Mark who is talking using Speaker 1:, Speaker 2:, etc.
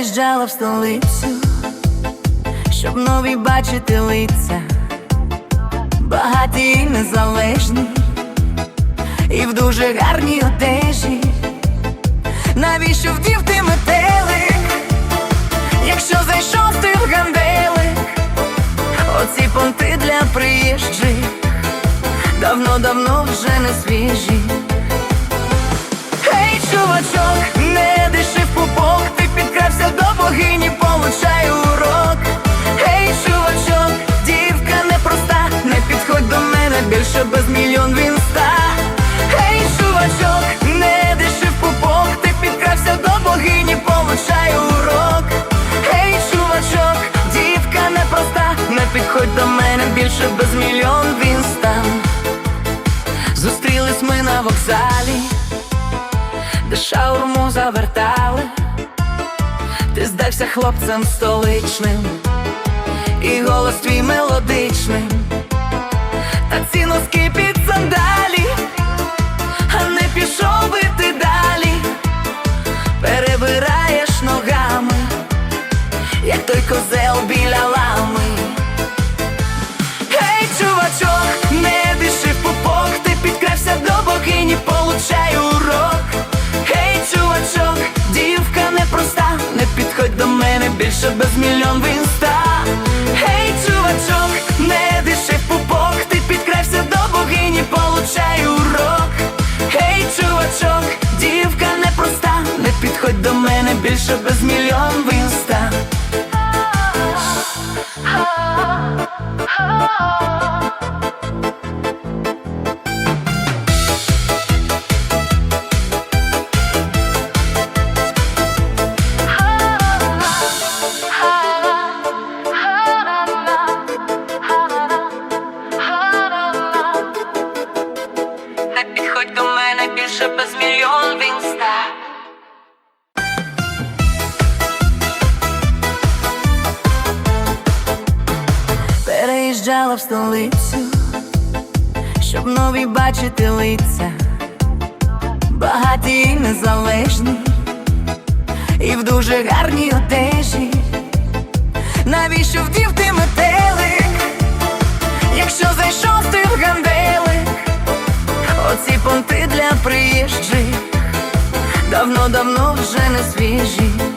Speaker 1: Переїжджала в столицю, щоб нові бачити лиця, багаті і незалежні, і в дуже гарній одежі. Навіщо вдів ти метелик, якщо зайшов ти в ганделик, оці понти для приїжджих, давно-давно вже не свіжі. Більше без мільйон в інста. Гей, чувачок, не диши в пупок, ти підкрався до богині, получай урок. Гей, чувачок, дівка непроста, не підходь до мене більше без мільйон в інста. Зустрілись ми на вокзалі де шаурму завертали, ти здався хлопцем столичним, і голос твій мелодичним, та ці носки під сандалі, а не пішов би ти далі, перебираєш ногами, як той козел біля лами. Гей, чувачок, не диши пупок, ти підкрався до богині, получай урок. Гей, чувачок, дівка непроста, не підходь до мене більше без мільйон в не підходь до мене більше без мільйон в інста. Не підходь до мене більше без мільйон в інста. Переїжджала в столицю, щоб нові бачити лиця, багаті і незалежні, і в дуже гарній одежі. Навіщо вдів ти метелик, якщо зайшов ти в ганделик? Оці понти для приїжджих давно-давно вже не свіжі.